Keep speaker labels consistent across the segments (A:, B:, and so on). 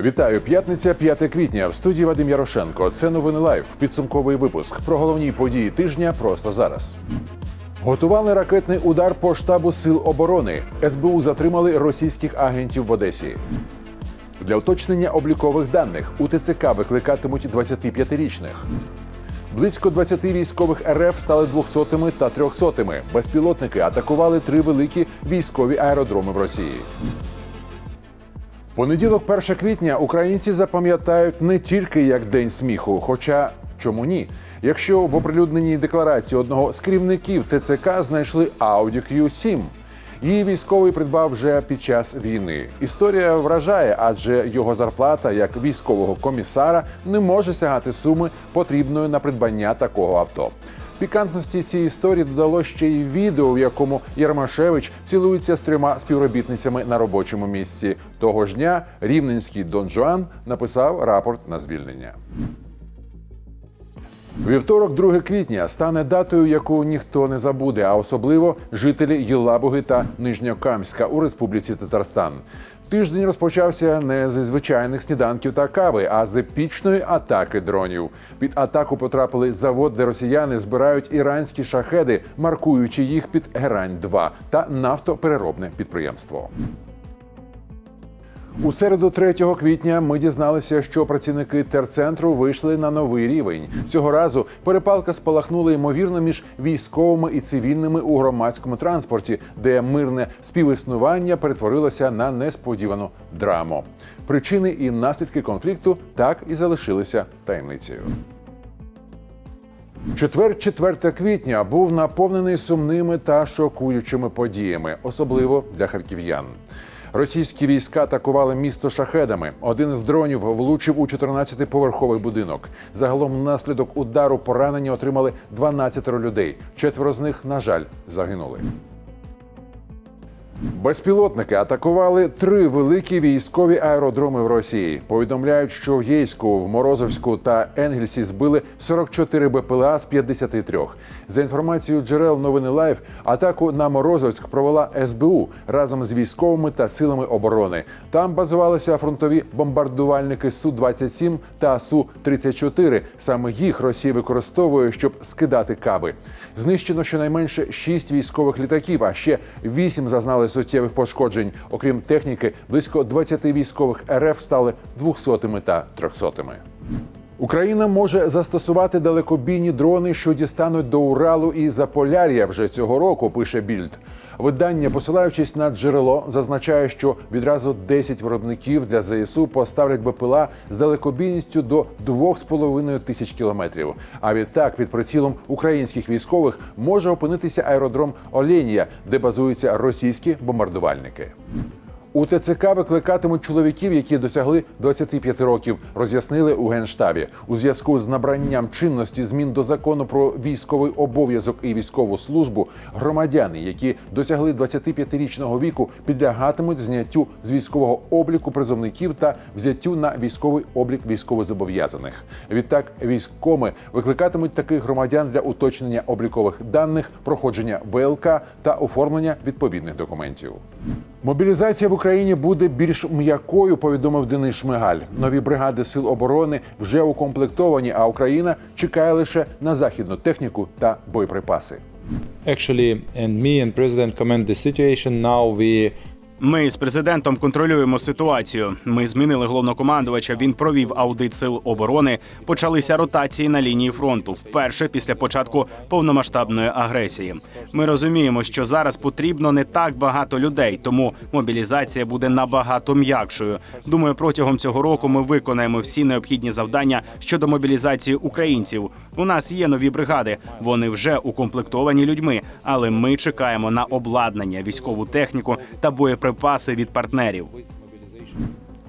A: Вітаю, п'ятниця, 5 квітня. В студії Вадим Ярошенко. Це новини лайв. Підсумковий випуск про головні події тижня просто зараз. Готували ракетний удар по штабу сил оборони. СБУ затримали російських агентів в Одесі. Для уточнення облікових даних у ТЦК викликатимуть 25-річних. Близько 20 військових РФ стали 200-ми та 300-ми. Безпілотники атакували три великі військові аеродроми в Росії. Понеділок, 1 квітня, українці запам'ятають не тільки як день сміху, хоча чому ні? Якщо в оприлюдненій декларації одного з керівників ТЦК знайшли Audi Q7. Її військовий придбав вже під час війни. Історія вражає, адже його зарплата як військового комісара не може сягати суми потрібної на придбання такого авто. Пікантності цієї історії додало ще й відео, в якому Ярмашевич цілується з трьома співробітницями на робочому місці. Того ж дня рівненський Дон Жуан написав рапорт на звільнення. Вівторок, 2 квітня, стане датою, яку ніхто не забуде, а особливо жителі Єлабуги та Нижньокамська у Республіці Татарстан. Тиждень розпочався не зі звичайних сніданків та кави, а з епічної атаки дронів. Під атаку потрапили завод, де росіяни збирають іранські шахеди, маркуючи їх під Герань 2 та нафтопереробне підприємство. У середу 3 квітня ми дізналися, що працівники терцентру вийшли на новий рівень. Цього разу перепалка спалахнула ймовірно між військовими і цивільними у громадському транспорті, де мирне співіснування перетворилося на несподівану драму. Причини і наслідки конфлікту так і залишилися таємницею. Четвер, 4 квітня був наповнений сумними та шокуючими подіями, особливо для харків'ян. Російські війська атакували місто шахедами. Один з дронів влучив у 14-поверховий будинок. Загалом внаслідок удару поранення отримали 12 людей. Четверо з них, на жаль, загинули. Безпілотники атакували три великі військові аеродроми в Росії. Повідомляють, що в Єйську, в Морозовську та Енгельсі збили 44 БПЛА з 53. За інформацією джерел новини Лайв, атаку на Морозовськ провела СБУ разом з військовими та силами оборони. Там базувалися фронтові бомбардувальники су 27 та су 34 Саме їх Росія використовує, щоб скидати каби. Знищено щонайменше 6 військових літаків, а ще 8 зазнали суттєвих пошкоджень. Окрім техніки, близько 20 військових РФ стали 200-ми та 300-ми. Україна може застосувати далекобійні дрони, що дістануть до Уралу і Заполяр'я вже цього року. Пише Більд. Видання, посилаючись на джерело, зазначає, що відразу 10 виробників для ЗСУ поставлять БПЛА з далекобійністю до 2,5 тисяч кілометрів. А відтак під прицілом українських військових може опинитися аеродром Оленія, де базуються російські бомбардувальники. У ТЦК викликатимуть чоловіків, які досягли 25 років, роз'яснили у генштабі. У зв'язку з набранням чинності змін до закону про військовий обов'язок і військову службу громадяни, які досягли 25-річного віку, підлягатимуть зняттю з військового обліку призовників та взяттю на військовий облік військовозобов'язаних. Відтак військоми викликатимуть таких громадян для уточнення облікових даних, проходження ВЛК та оформлення відповідних документів. Мобілізація в Україні буде більш м'якою, повідомив Денис Шмигаль. Нові бригади сил оборони вже укомплектовані, а Україна чекає лише на західну техніку та боєприпаси.
B: Actually, and me and President command the situation. Now we
C: Ми з президентом контролюємо ситуацію. Ми змінили головнокомандувача. Він провів аудит сил оборони. Почалися ротації на лінії фронту вперше після початку повномасштабної агресії. Ми розуміємо, що зараз потрібно не так багато людей, тому мобілізація буде набагато м'якшою. Думаю, протягом цього року ми виконаємо всі необхідні завдання щодо мобілізації українців. У нас є нові бригади. Вони вже укомплектовані людьми, але ми чекаємо на обладнання, військову техніку та боєприпаси від партнерів.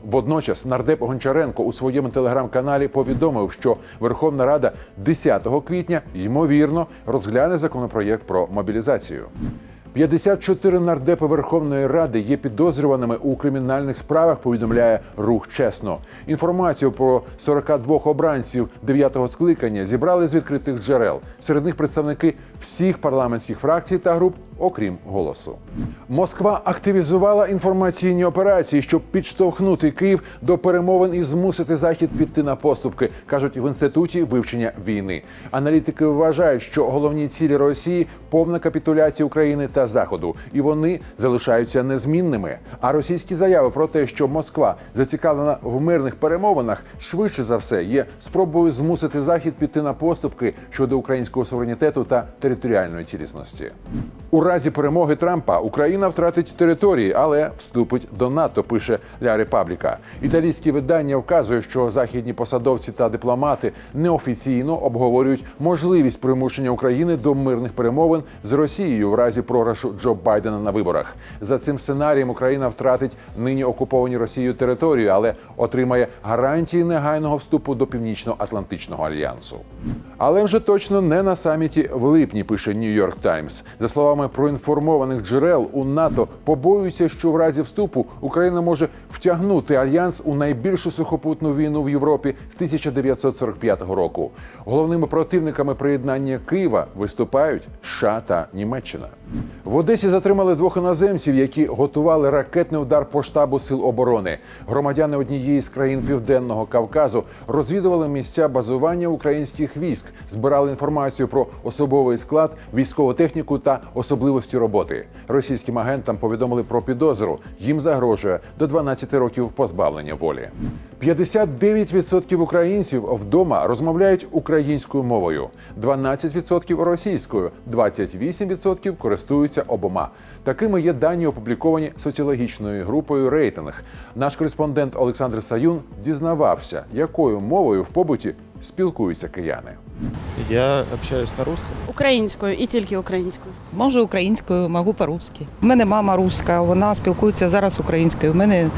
A: Водночас нардеп Гончаренко у своєму телеграм-каналі повідомив, що Верховна Рада 10 квітня ймовірно розгляне законопроєкт про мобілізацію. 54 нардепи Верховної Ради є підозрюваними у кримінальних справах. Повідомляє рух чесно. Інформацію про 42 обранців 9-го скликання зібрали з відкритих джерел. Серед них представники всіх парламентських фракцій та груп, окрім голосу. Москва активізувала інформаційні операції, щоб підштовхнути Київ до перемовин і змусити захід піти на поступки, кажуть в інституті вивчення війни. Аналітики вважають, що головні цілі Росії повна капітуляція України та Заходу, і вони залишаються незмінними. А російські заяви про те, що Москва зацікавлена в мирних перемовинах, швидше за все є спробою змусити захід піти на поступки щодо українського суверенітету та територіальної цілісності. У разі перемоги Трампа Україна втратить території, але вступить до НАТО. Пише Ля Репабліка. Італійські видання вказує, що західні посадовці та дипломати неофіційно обговорюють можливість примушення України до мирних перемовин з Росією в разі програшу Джо Байдена на виборах. За цим сценарієм Україна втратить нині окуповані Росією територію, але отримає гарантії негайного вступу до Північно-Атлантичного альянсу. Але вже точно не на саміті в липні, пише Нью-Йорк Таймс. За словами проінформованих джерел у НАТО, побоюються, що в разі вступу Україна може втягнути альянс у найбільшу сухопутну війну в Європі з 1945 року. Головними противниками приєднання Києва виступають США та Німеччина. В Одесі затримали двох іноземців, які готували ракетний удар по штабу сил оборони. Громадяни однієї з країн Південного Кавказу розвідували місця базування українських військ, збирали інформацію про особовий склад, військову техніку та особливості роботи. Російським агентам повідомили про підозру. Їм загрожує до 12 років позбавлення волі. 59% українців вдома розмовляють українською мовою, 12% російською, 28% користуються обома. Такими є дані, опубліковані соціологічною групою рейтинг. Наш кореспондент Олександр Саюн дізнавався, якою мовою в побуті спілкуються кияни.
D: Я общаюсь на русском.
E: Українською і тільки українською.
F: Можу українською, можу по-русски. У мене мама руська, вона спілкується зараз українською. У мене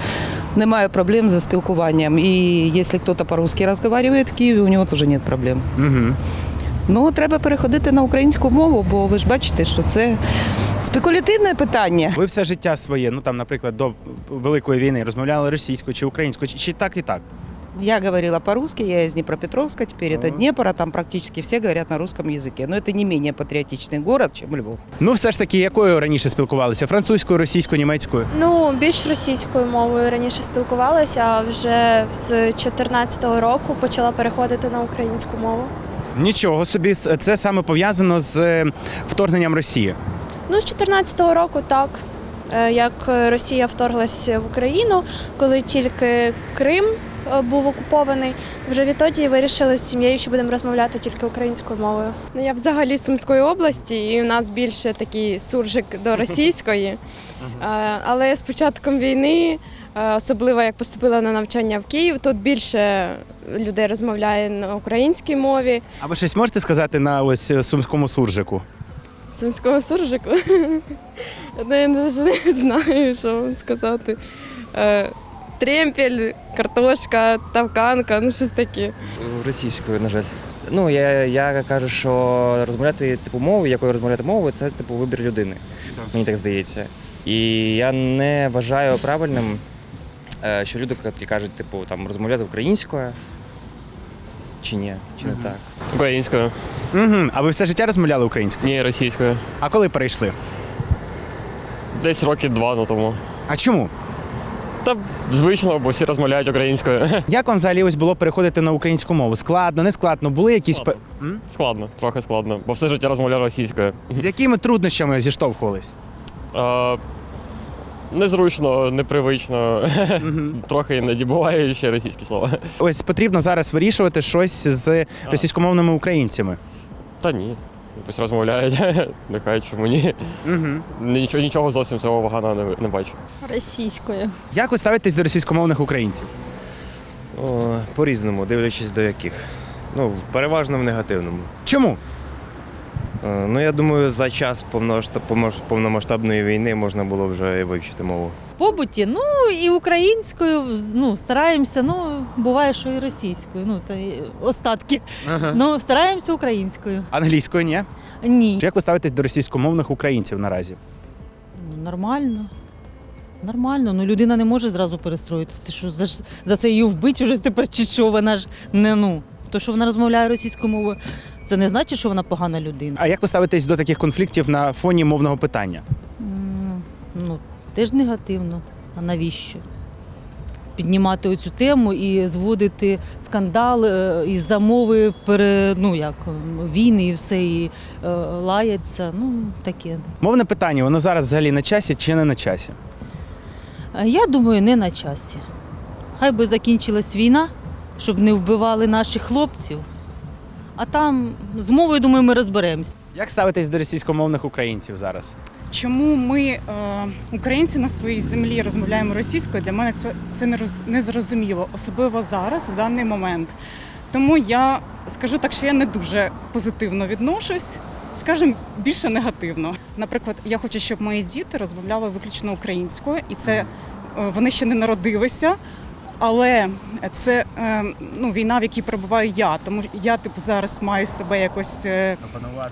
F: немає проблем зі спілкуванням. І якщо хтось по-русски розмовляє в Києві, у нього теж немає проблем.
C: Угу.
F: Ну, треба переходити на українську мову, бо ви ж бачите, що це спекулятивне питання.
C: Ви все життя своє, ну там, наприклад, до Великої війни розмовляли російською чи українською, чи, чи так і так?
F: Я говорила по-русски, я из Днепропетровска, теперь это Днепр, а там практически все говорят на русском языке. Но это не менее патриотичный город, чем Львов.
C: Ну, все ж таки, якою раніше спілкувалися? Французькою, російською, німецькою?
G: Ну, більш російською мовою раніше спілкувалася, а вже з 2014 року почала переходити на українську мову.
C: Нічого собі, це саме пов'язано з е, вторгненням Росії.
G: Ну, з 2014 року так. Е, Як Росія вторглась в Україну, коли тільки Крим е, був окупований, вже відтоді вирішили з сім'єю, що будемо розмовляти тільки українською мовою.
H: Ну, я взагалі з Сумської області, і у нас більше такий суржик до російської. Е, Але з початком війни, е, особливо як поступила на навчання в Київ, тут більше людей розмовляє на українській мові.
C: А ви щось можете сказати на ось е, сумському суржику?
H: Сумському суржику. Ну, я навіть не знаю, що вам сказати. Тремпель, картошка, тавканка, ну щось таке.
D: Російською, на жаль. Ну, я, я кажу, що розмовляти типу мовою, якою розмовляти мовою, це типу вибір людини. Мені так здається. І я не вважаю правильним, е, що люди кажуть, типу, там розмовляти українською. Чи ні, чи не так.
I: Українською,
C: Угу. А ви все життя розмовляли українською?
I: ні, російською.
C: А коли перейшли?
I: Десь роки два ну, тому.
C: А чому?
I: Та звично, бо всі розмовляють українською.
C: Як вам взагалі ось було переходити на українську мову? Складно, не складно? Були якісь пе-
I: Складно.
C: М?
I: Складно, трохи складно, бо все життя розмовляв російською.
C: з якими труднощами зіштовхувались?
I: Е, незручно, непривично. трохи іноді буває ще російські слова.
C: Ось потрібно зараз вирішувати щось з російськомовними українцями.
I: Та ні. Якось розмовляють. Нехай чому ні.
C: Угу.
I: Нічого, нічого зовсім цього поганого не, не бачу.
J: Російською.
C: Як ви ставитесь до російськомовних українців?
K: О, по-різному, дивлячись до яких. Ну, переважно в негативному.
C: Чому?
K: Е, Ну, я думаю, за час повномасштабної війни можна було вже і вивчити мову.
J: Побуті, ну і українською, ну, стараємося, ну, буває, що і російською, ну, та й остатки. Ну, стараємося українською.
C: Англійською, ні?
J: Ні.
C: Як ви ставитесь до російськомовних українців наразі?
J: Ну, нормально. Нормально, ну людина не може зразу перестроїтися. Що за, за це її вбити вже тепер чи що? Вона ж не ну. То, що вона розмовляє російською мовою, це не значить, що вона погана людина.
C: А як ви ставитесь до таких конфліктів на фоні мовного питання?
J: М, Ну, теж негативно. А навіщо? Піднімати оцю тему і зводити скандал е, із замови пере, ну, як, війни і все, і е, лаяться. Ну, таке.
C: Мовне питання, воно зараз взагалі на часі чи не на часі?
J: Я думаю, не на часі. Хай би закінчилась війна, щоб не вбивали наших хлопців. А там з мовою, думаю, ми розберемося.
C: Як ставитесь до російськомовних українців зараз?
L: Чому ми, е, українці, на своїй землі розмовляємо російською? Для мене це, це не роз, не зрозуміло, особливо зараз, в даний момент. Тому я скажу так, що я не дуже позитивно відношусь, скажімо, більше негативно. Наприклад, я хочу, щоб мої діти розмовляли виключно українською, і це е, вони ще не народилися. Але це е, ну, війна, в якій перебуваю я. Тому я типу зараз маю себе якось е,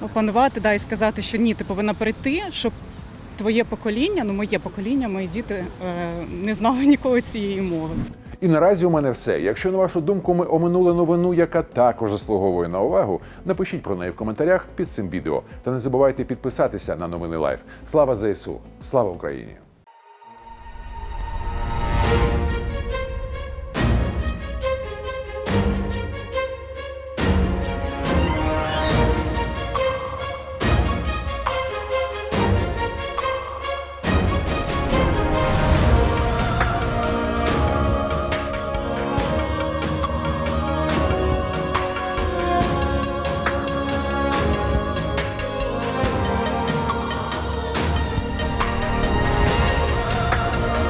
L: опанувати да, і сказати, що ні, ти повинна перейти, щоб твоє покоління, ну моє покоління, мої діти е, не знали ніколи цієї мови.
A: І наразі у мене все. Якщо на вашу думку ми оминули новину, яка також заслуговує на увагу, напишіть про неї в коментарях під цим відео. Та не забувайте підписатися на новини Лайф. Слава ЗСУ! Слава Україні!